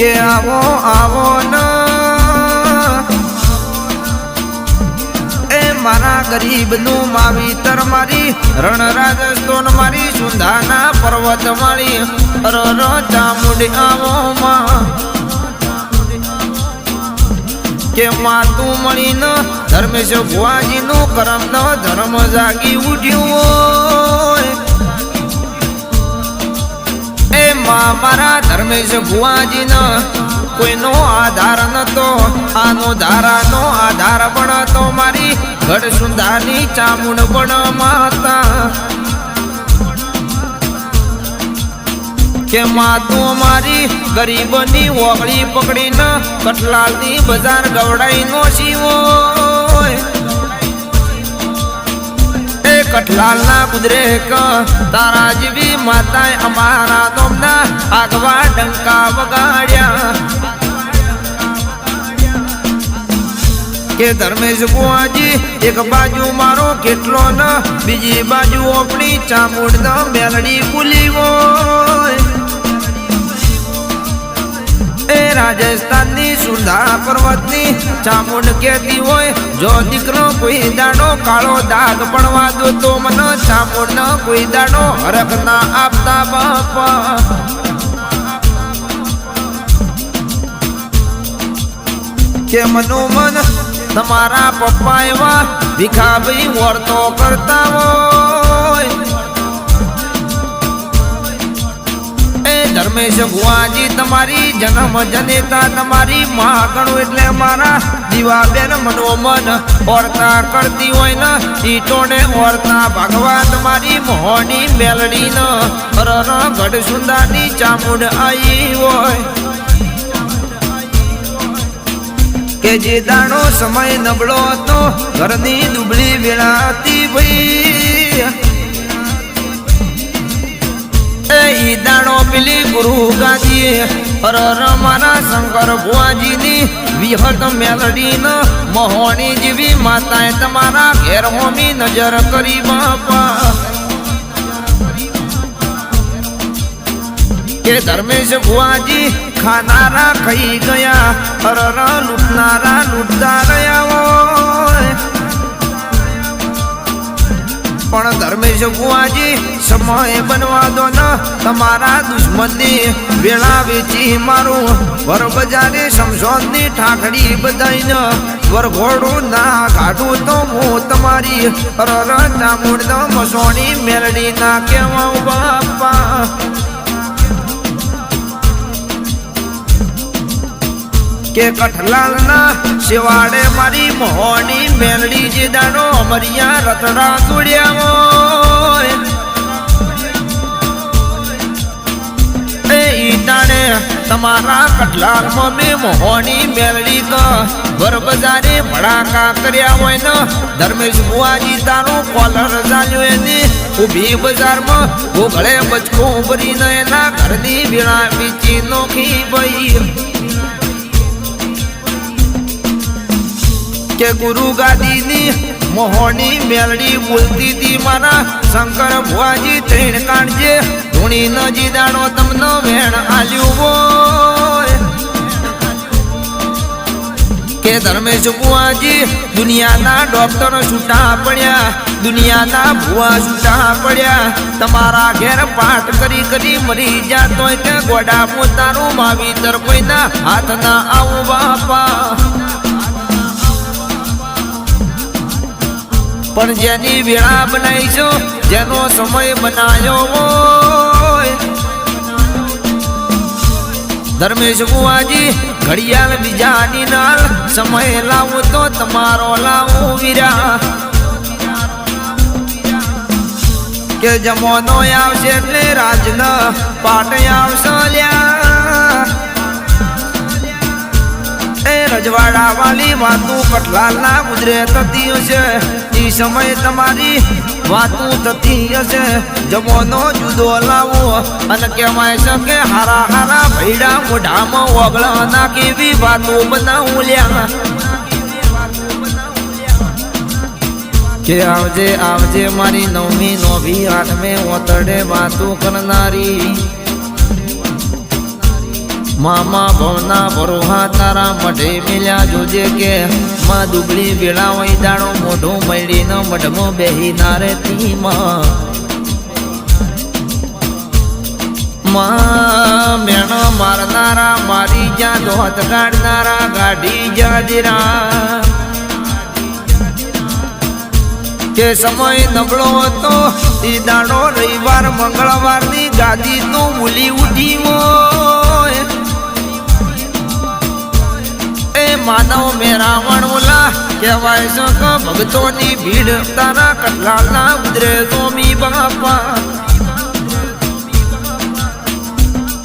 કે આવો આવો ન. એ મારા ગરીબનું માવીતર મારી રણ રાજસ્થાન મારી, સુંધાના પર્વત મારી અર ચામુડી ચામુંડી આવો માં. કે માતું ન, ધર્મેશ ભુવાજી નું કરમ ન, ધર્મ જાગી ઉઠ્યું માં મારા ધર્મેશ ભુવાજી ન કોઈનો આધાર નતો, આનો ધારાનો આધાર પણ તો મારી ગઢ સુંદાની ચામુંડ પણ માતા કે માતું મારી ગરીબની ઓગળી પકડીને કટલાલની બજાર ગવડાઈ નો શીવો એ કઠલાલના કુદરે ક તારા જેવી માતાએ અમારા તોમના આગવા ડંકા વગાડ્યા. કે ધર્મેશ બુઆજી એક બાજુ મારો કેટલો ન, બીજી બાજુ આપણી ચામુંડ મેલડી કુલી હોય. એ રાજસ્થાનની સુંધા પર્વતની ચામુંડ કહેતી હોય, જો દીકરો કોઈ દાડો કાળો દાગ પડવા દો તો મને ચામુંડ કોઈ દાડો હરખ ના આપતા બાપા. કે મનોમન, તમારા પપ્પા એવા ભીખાભાઈ વર્તો કરતા હોય. એ ધર્મેશ ભુવાજી, તમારી જન્મ જનેતા, તમારી મહાગણું એટલે મારા દીવાબેન મનોમન ઓરતા કરતી હોય ને. ઈટોને ઓરતા ભગવા તમારી મોહની મેલડી ન રર ગઢ સુંદાની ચામુંડ આવી હોય. કે જે દાણો સમય નબળો હતો, ઘરની દુબળી વેળાતી ભાઈ. એ ઈ દાણો પેલી ગુરુ ગાજી અરર મારા શંકર ભુવાજીની વિહત મેલડી ન મોહણી જેવી માતાએ તમારા ઘેર હોમી નજર કરી બાપા. કે ધર્મેશ ભુવાજી ખાનારા ખાઈ ગયા. અરર લૂંટનારા લૂંટતા રહ્યા હોય. પણ ધર્મેશ ભુવાજી સમય બનવા દો ન. તમારા દુશ્મનની વેળા વેચી મારું. વર બજારે સમસોનની ઠાકડી બધાઈને વરઘોડું ના કાઢું તો હું તમારી. અરર મૂળ મસોણી મેળડી ના કેવા બાપા. કે કઠલાલના શિવાડે મારી મોહની મેલડી જે દાડો અમરિયા રતડા એ ઈટાણે તમારા કઠલાલ મેં મોહની મેલડી તો વર બજારે ભડાકા કર્યા હોય ને ધર્મેશ બુઆજી તારો કોલર ચાલ્યો એની. ઊભી બજારમાં ગોગળે બચકો ભરીને એના ઘરની વીણા વીચી નોખી ભાઈ. કે ગુરુ ગાદીની મોહની મેલડી બોલતી હતી મારા શંકર ભુવાજી ત્રણ કાઢજે ધૂણી ન જીદાણો તમને વેણ આલ્યું હોય. કે ધર્મેશ ભુવાજી, દુનિયાના ડોક્ટર છૂટા પડ્યા. દુનિયાના ભુવા છૂટા પડ્યા. તમારા ઘેર પાઠ કરી કરી મરી જાતો કે ગોડા પોતાનું માવીતર કોઈના હાથના આવું બાપા. પણ જેની વેળા બનાવીશો જેનો સમય બનાવ્યો ધર્મેશ બુઆજી ઘડિયાળ બીજાની નાળ, સમય લાવું તો તમારો લાવું વીરા. કે જમોનો આવશે એટલે રાજના પાટ આવશે વાલી વાતું કઠલાલના ગુજરે થતી હશે. એ સમય તમારી વાતું થતી હશે. જમોનો જુદો લાવો અને કહેવાય છે કે હારા હારા ભૈડા મોઢામાં ઓગળ નાખી વાતો બનાવું લ્યા. કે આવજે આવજે મારી નવમી નોભી આઠમે ઓતડે વાતો કરનારી. મામા ભવના ભરોહા તારા મઢે મેલ્યા જોજે કે માં દુબળી વેળા વઈ દાડો મોઢું મળીને મઢમાં બેહી ના રહેતી માં મેણ મારનારા, મારી જ્યાં દોત કાઢનારા ગાડી જાદીરા કે સમય નબળો હતો એ દાડો રવિવાર, મંગળવારની ગાદી માનવ મેરાવણ ઓલા કહેવાય શક ભક્તોની ભીડ તારા કટલાલના ઉદરે સ્વામી બાપા.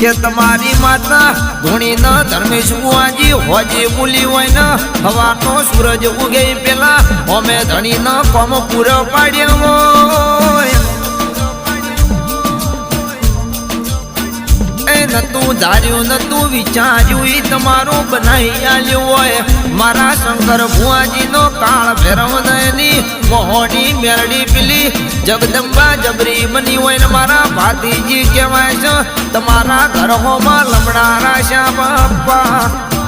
કે તમારી માતા ધોણી ન ધર્મેશ બુઆજી હોજી બોલી હોય ને હવાનો સૂરજ ઉગે પેલા અમે ધણી ન કોમ પૂરો પાડ્યો હોય. એ નતું, ધાર્યું નતું, વિચાર્યું ઈ તમારું બનાવી આલ્યું હોય. મારા શંકર ભુવાજીનો કાળ ભેરવ નયની મોહની મેરડી પીલી. જગદંબા જબરી બની હોય ને મારા ભાતીજી કહેવાય છે, તમારા ઘરોમાં લમણારા શ્યા બાપા.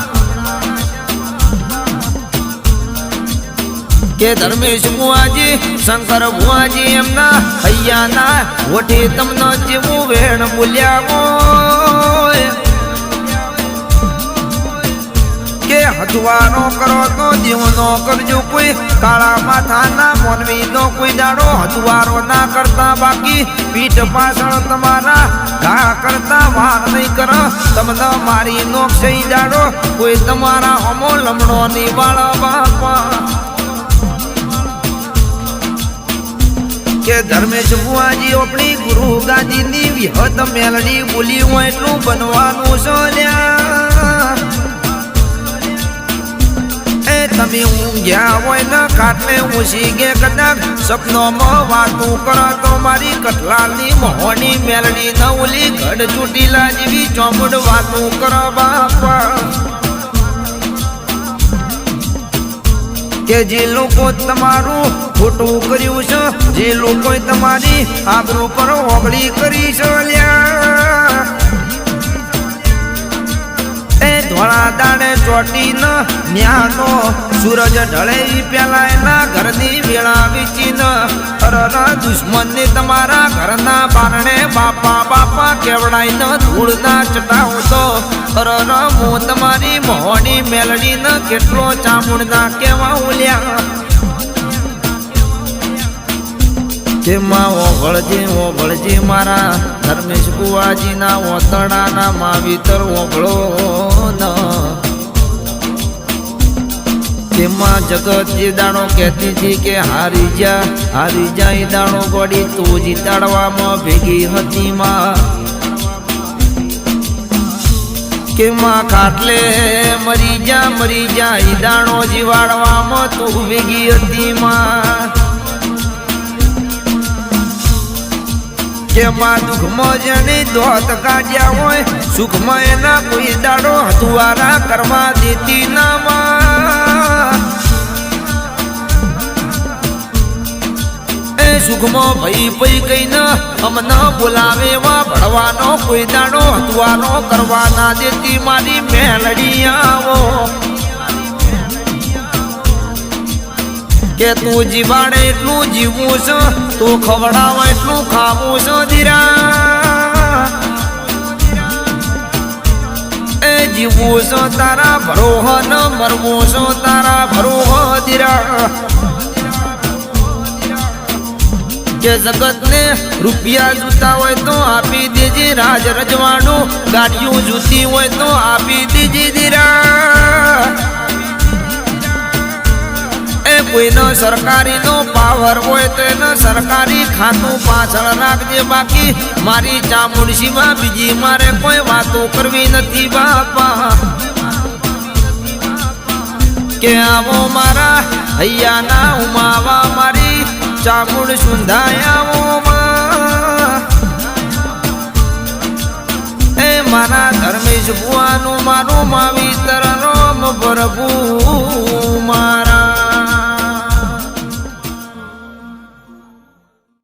કે ધર્મેશ બુઆજી શંકર બુઆજી એમના હૈયાના ઓઠે તમને જેવું વેણ બોલ્યા કે હથવારો કરો તો જીવનો કરજો કોઈ, કાળા માથાના મોનવીનો કોઈ દાડો હથવારો ના કરતા બાકી. પીઠ પાછળ તમારા ઘા કરતા વાર નહીં કરો, તમને મારી નો ક્ષય દાડો કોઈ તમારા અમો લમણો ની વાળા બાપા. કે ધર્મેશ બુઆજી આપણી ગુરુ ગાદીની વિહત મેલડી બોલી હોય એટલું બનવાનું સોલ્યા એ તમે ઊંઘ્યા હોય ને કાટલે ઊંચી ગે કદાચ સપનોમાં વાતું કરો તો મારી કટલાની મોહની મેલડી ન ઘડ ચૂટીલા જેવી ચોમડ વાતું કરો બાપા. કે જે લોકો તમારું ખોટું કર્યું છે, જે લોકોએ તમારી આબરૂ પર ઓગળી કરી છે એ ધોળા દાડે ચોટી ન ન્યાનો સૂરજ ઢળે પેલા ઘરની વેળા વીચી ન અરર દુશ્મનને તમારા ઘરના બારણે બાપા બાપા કેવડાઈ ન ધૂળ ના તો હું તમારી મોડી મેલડી ન કેટલો ચામુંડના કેવા ઉલ્યા. કે માં ઓગળજે ઓગળજે મારા ધર્મેશ બુવાજીના ઓતડાના માવીતર ઓગળો ન. તેમાં જગત જે દાણો કહેતી હતી કે હારી જા, હારી જાય દાણો ગોડી તું જીતાડવામાં ભેગી હતી માં. કે માં ખાટલે મરી જા મરી જા ઈદાણો જીવાડવામાં તું ભેગી હતી માં. કે માં દુઃખમાં જેને દોત કાઢ્યા હોય, સુખમાં એના કોઈ દાડો હતુવારા કરવા દેતી ના માં. સુખમાં ભઈ પઈ કઈ ન અમને બોલાવે વા ભણવાનો કોઈ દાડો હતવાનો કરવા ના દેતી મારી મેલડી આવો. કે તું જીવાડે એટલું જીવવું છે, તું ખવડાવે એટલું ખાવું છે ધીરા એ જીવવું છે તારા ભરોહ ન મરવું છે તારા ભરોહ ધીરા કે જગત ને રૂપિયા જૂતા હોય તો આપી દેજે રાજ રજવાડું. ગાડીઓ જૂતી હોય તો આપી દેજે દીરા કોઈનો સરકારીનો પાવર હોય તો એનો સરકારી ખાતું પાછળ રાખજે બાકી. મારી ચામુંડસીમાં બીજી મારે કોઈ વાતો કરવી નથી બાપા. કે આવો મારા હૈયાના ઉમાવા ચામુંડ સુંધાયાઓમાં. એ મારા ધર્મેશ ભુવાનું મારું માવી તરણોમ પ્રભુ મારા